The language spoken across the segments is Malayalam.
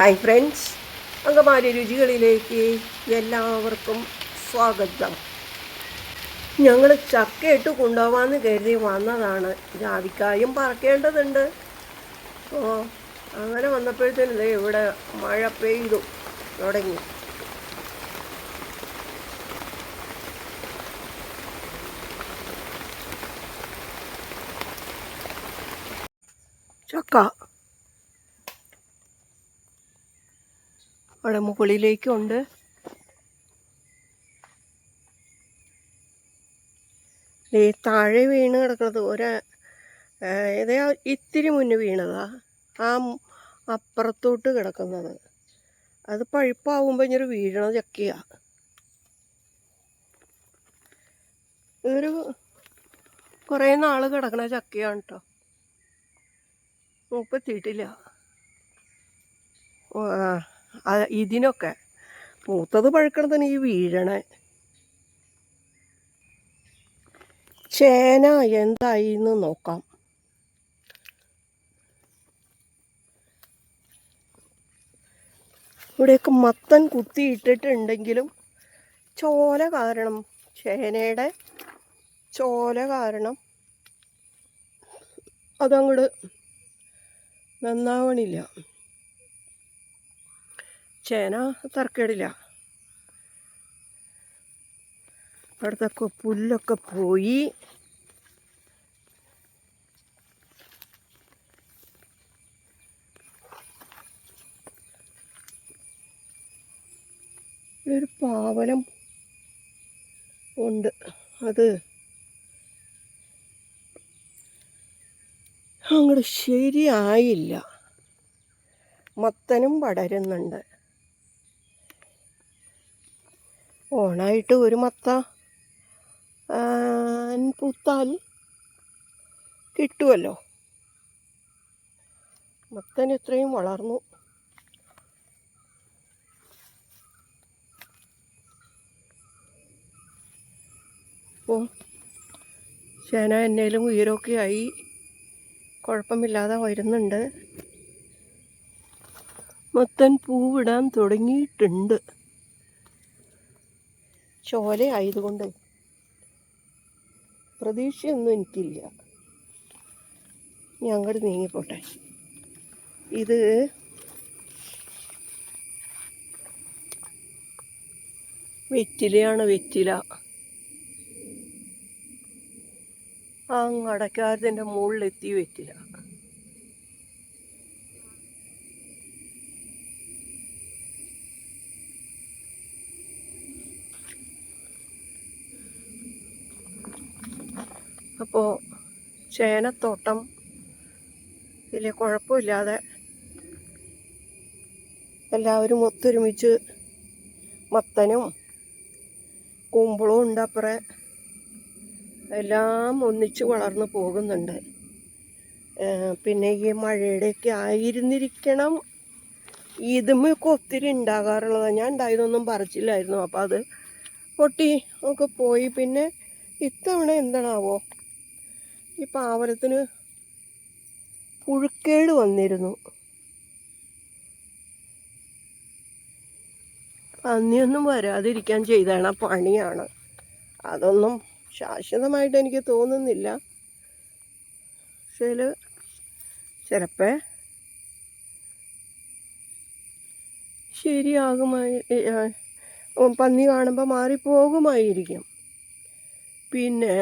ഹായ് ഫ്രണ്ട്സ് അങ്കമാരി രുചികളിലേക്ക് എല്ലാവർക്കും സ്വാഗതം. ഞങ്ങൾ ചക്കയിട്ട് കൊണ്ടുപോകാമെന്ന് കരുതി വന്നതാണ്. ജാതിക്കായും പറക്കേണ്ടതുണ്ട്. ഓ അങ്ങനെ വന്നപ്പോഴത്തേനും ഇവിടെ മഴ പെയ്തു തുടങ്ങി. ചക്ക. അവിടെ മുകളിലേക്കുണ്ട്. ഈ താഴെ വീണ് കിടക്കുന്നത് ഒരു ഏതാ ഇത്തിരി മുന്നേ വീണതാ. ആ അപ്പുറത്തോട്ട് കിടക്കുന്നത്. അത് പഴുപ്പാവുമ്പോൾ ഇങ്ങനെ വീഴണ ചക്കിയാ. ഇതൊരു കുറേ നാൾ കിടക്കണ ചക്കയാണ് കേട്ടോ മൂപ്പെത്തിയിട്ടില്ല. ഓ, ആ, ഇതിനൊക്കെ മൂത്തത് തന്നെ ഈ വീഴണേ. ചേന എന്തായി എന്ന് നോക്കാം. ഇവിടെയൊക്കെ മത്തൻ കുത്തിയിട്ടിട്ടുണ്ടെങ്കിലും ചോല കാരണം ചേനയുടെ ചോല കാരണം അതങ്ങോട്ട് നന്നാവണില്ല. ചേന തർക്കേടില്ല. അവിടുത്തെ പുല്ലൊക്കെ പോയി. ഒരു പാവലം ഉണ്ട്. അത് അങ്ങോട്ട് ശരിയായില്ല. മത്തനും പടരുന്നുണ്ട്. ഓണായിട്ട് ഒരു മത്ത പൂത്താൽ കിട്ടുമല്ലോ മത്തൻ ഇത്രയും വളർന്നു. അപ്പോൾ ചേന എന്നേലും ഉയരമൊക്കെ ആയി. കുഴപ്പമില്ലാതെ വരുന്നുണ്ട്. മത്തൻ പൂവിടാൻ തുടങ്ങിയിട്ടുണ്ട്. ചോല ആയതുകൊണ്ട് പ്രതീക്ഷയൊന്നും എനിക്കില്ല. ഞാൻ അങ്ങോട്ട് നീങ്ങിപ്പോട്ടെ. ഇത് വെറ്റിലയാണ് വെറ്റില. അങ്ങടക്കാരത്തിന്റെ മുകളിലെത്തി വെറ്റില. അപ്പോൾ ചേനത്തോട്ടം വലിയ കുഴപ്പമില്ലാതെ എല്ലാവരും ഒത്തൊരുമിച്ച് മത്തനും കുമ്പളവും ഉണ്ട് അപ്പുറേ. എല്ലാം ഒന്നിച്ച് വളർന്നു പോകുന്നുണ്ട്. പിന്നെ ഈ മഴയുടെയൊക്കെ ആയിരുന്നിരിക്കണം. ഇതുമൊക്കെ ഒത്തിരി ഉണ്ടാകാറുള്ളതാണ് ഞാൻ ഉണ്ടായതൊന്നും പറിച്ചില്ലായിരുന്നു. അപ്പോൾ അത് പൊട്ടി ഒക്കെ പോയി. പിന്നെ ഇത്തവണ എന്താണാവോ? ഈ പാവരത്തിന് പുഴുക്കേട് വന്നിരുന്നു. പന്നിയൊന്നും വരാതിരിക്കാൻ ചെയ്താണ് ആ പണിയാണ്. അതൊന്നും ശാശ്വതമായിട്ട് എനിക്ക് തോന്നുന്നില്ല. പക്ഷേ ചിലപ്പോൾ ശരിയാകുമായി പന്നി കാണുമ്പോൾ മാറിപ്പോകുമായിരിക്കും. പിന്നെ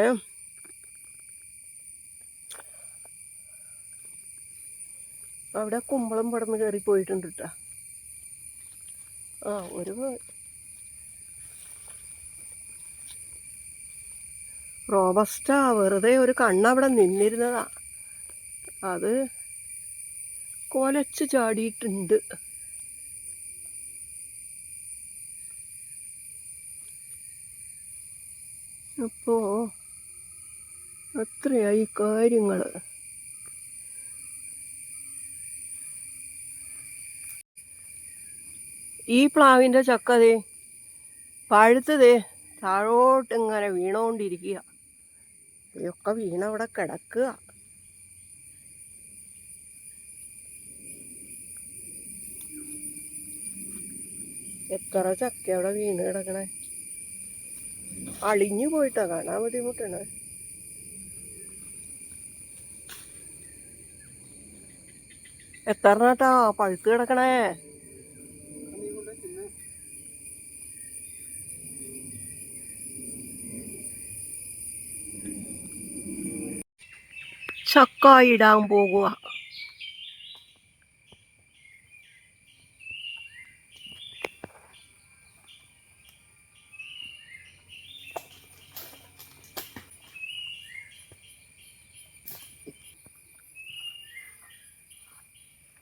അവിടെ കുമ്പളം പടന്ന് കയറി പോയിട്ടുണ്ട് കേട്ടോ ആ ഒരു റോബസ്റ്റാ വെറുതെ ഒരു കണ്ണവിടെ നിന്നിരുന്നതാ. അത് കൊലച്ച് ചാടിയിട്ടുണ്ട്. അപ്പോ അത്രയായി കാര്യങ്ങൾ ഈ പ്ലാവിന്റെ ചക്കതേ പഴുത്തതേ താഴോട്ട് ഇങ്ങനെ വീണുകൊണ്ടിരിക്കുക ഇതൊക്കെ വീണവിടെ കിടക്കുക. എത്ര ചക്ക അവിടെ വീണ് കിടക്കണേ. അളിഞ്ഞു പോയിട്ടാ കാണാൻ ബുദ്ധിമുട്ടാണ്. എത്ര നാട്ടാ പഴുത്ത് കിടക്കണേ? ചക്ക ഇടാൻ പോകുക.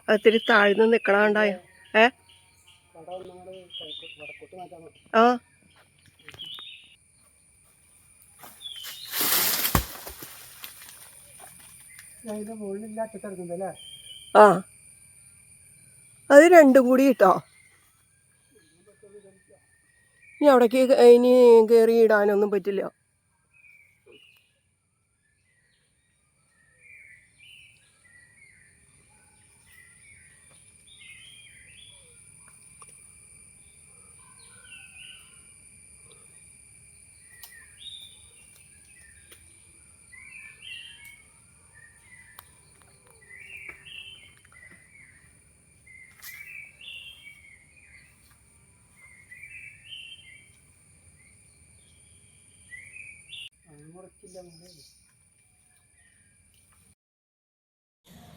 അതിരി താഴ്ന്ന് നിക്കണണ്ടായ ഏ? ആ. ആ. അത് രണ്ടും കൂടി ഇട്ടോ. ഇനി അവിടേക്ക് ഇനി കയറി ഇടാനൊന്നും പറ്റില്ല.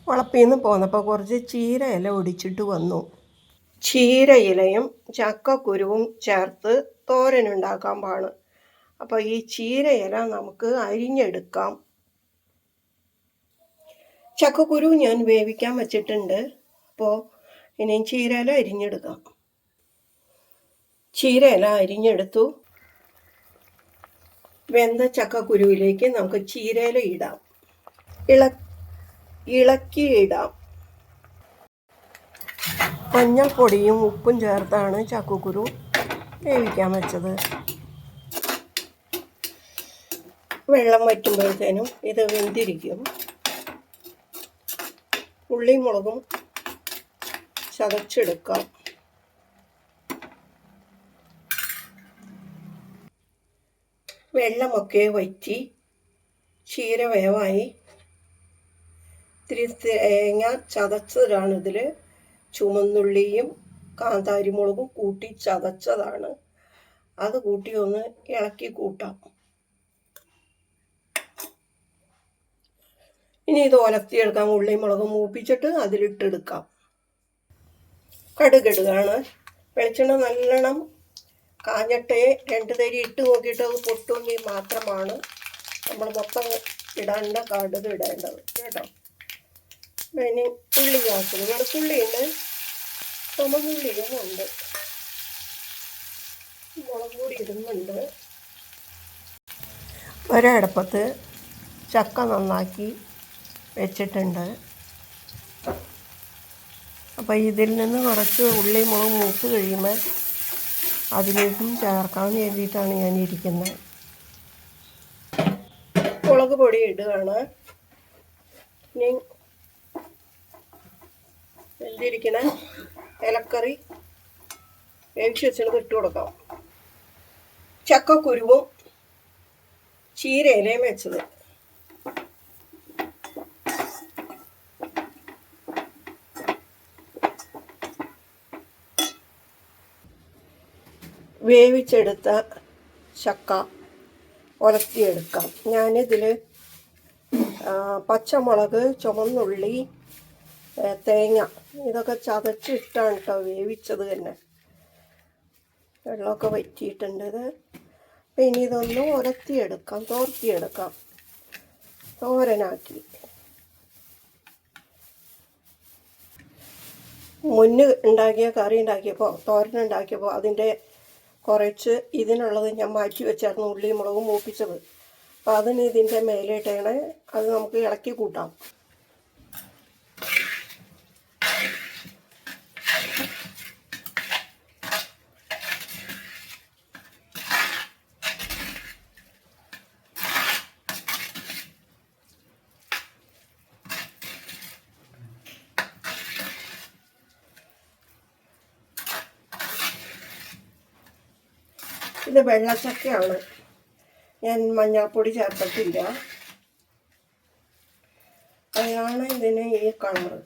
വളപ്പിൽ നിന്ന് പോന്നപ്പോൾ കുറച്ച് ചീര ഇല ഒടിച്ചിട്ട് വന്നു. ചീര ഇലയും ചക്കക്കുരുവും ചേർത്ത് തോരനുണ്ടാക്കാൻ പാണ്. അപ്പോൾ ഈ ചീര ഇല നമുക്ക് അരിഞ്ഞെടുക്കാം. ചക്കക്കുരു ഞാൻ വേവിക്കാൻ വെച്ചിട്ടുണ്ട്. അപ്പോൾ ഇനി ചീര ഇല അരിഞ്ഞെടുക്കാം. ചീര ഇല അരിഞ്ഞെടുത്തു. വെന്ത ചക്ക ചക്കക്കുരുവിലേക്ക് നമുക്ക് ചീരയില ഇടാം. ഇള ഇളക്കി ഇടാം. മഞ്ഞൾപ്പൊടിയും ഉപ്പും ചേർത്താണ് ചക്കക്കുരു വേവിക്കാൻ വെച്ചത്. വെള്ളം വറ്റുമ്പോഴത്തേനും ഇത് വെന്തിരിക്കും. ഉള്ളിയും മുളകും ചതച്ചെടുക്കാം. വെള്ളമൊക്കെ വറ്റി ചീര വേവായി. ഇത്തിരി തേങ്ങ ചതച്ചതാണ് ഇതിൽ ചുമന്നുള്ളിയും കാന്താരിമുളകും കൂട്ടി ചതച്ചതാണ്. അത് കൂട്ടി ഒന്ന് ഇളക്കി കൂട്ടാം. ഇനി ഇത് ഒലത്തിയെടുക്കാം. ഉള്ളിയും മുളകും മൂപ്പിച്ചിട്ട് അതിലിട്ടെടുക്കാം. കടുകിടുകയാണ് വെളിച്ചെണ്ണ നല്ലോണം കാഞ്ഞട്ടെ രണ്ട് തരി ഇട്ട് നോക്കിയിട്ട് അത് പൊട്ടുമെങ്കിൽ മാത്രമാണ്. നമ്മൾ മൊത്തം ഇടേണ്ട കടുക് ഇടേണ്ടത്. കേട്ടോ? ഇനി ഉള്ളി ചേർക്കുന്നത് വെളുത്തുള്ളിയുണ്ട് ചുമന്നുള്ളിയും ഉണ്ട് മുളക് പൊടി ഇടുന്നുണ്ട്. ഒരടപ്പത്ത് ചക്ക നന്നാക്കി വെച്ചിട്ടുണ്ട്. അപ്പോൾ ഇതിൽ നിന്ന് കുറച്ച് ഉള്ളി മുളക് മൂത്ത് കഴിയുമ്പോൾ അതിലേക്കും ചേർക്കാമെന്ന് കരുതിയിട്ടാണ് ഞാൻ ഇരിക്കുന്നത് മുളക് പൊടി ഇടുകയാണ് ഇനി ഇലക്കറി വേവിച്ച് വെച്ചത് ഇട്ട് കൊടുക്കാം. ചക്കക്കുരുവും ചീരയിലയും വെച്ചത്. വേവിച്ചെടുത്ത ചക്ക ഉലത്തിയെടുക്കാം ഞാനിതിൽ പച്ചമുളക് ചുമന്നുള്ളി തേങ്ങ ഇതൊക്കെ ചതച്ചിട്ടാണ് കേട്ടോ വേവിച്ചത് തന്നെ. വെള്ളമൊക്കെ വറ്റിയിട്ടുണ്ട് ഇത്. ഇനി ഇതൊന്ന് ഉരത്തിയെടുക്കാം തോർത്തിയെടുക്കാം. തോരനാക്കി. മുന്ന് ഉണ്ടാക്കിയ കറി ഉണ്ടാക്കിയപ്പോൾ തോരൻ ഉണ്ടാക്കിയപ്പോൾ അതിന്റെ കുറച്ച് ഇതിനുള്ളത് ഞാൻ മാറ്റി വെച്ചായിരുന്നു ഉള്ളിയും മുളകും മൂപ്പിച്ചത്. അപ്പോൾ അതിന് ഇതിന്റെ മേലിട്ടേണേ അത് നമുക്ക് ഇളക്കി കൂട്ടാം. ഇത് വെള്ളച്ചക്കയാണ്. ഞാൻ മഞ്ഞൾപ്പൊടി ചേർത്തിട്ടില്ല. അതാണ് ഇതിന് ഈ കളറ്.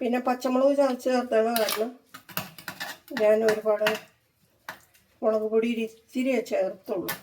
പിന്നെ പച്ചമുളക് ചതച്ച് ചേർത്താണ് കാരണം ഞാൻ ഒരുപാട് മുളക് പൊടി ഇത്തിരിയേ ചേർത്തുള്ളൂ.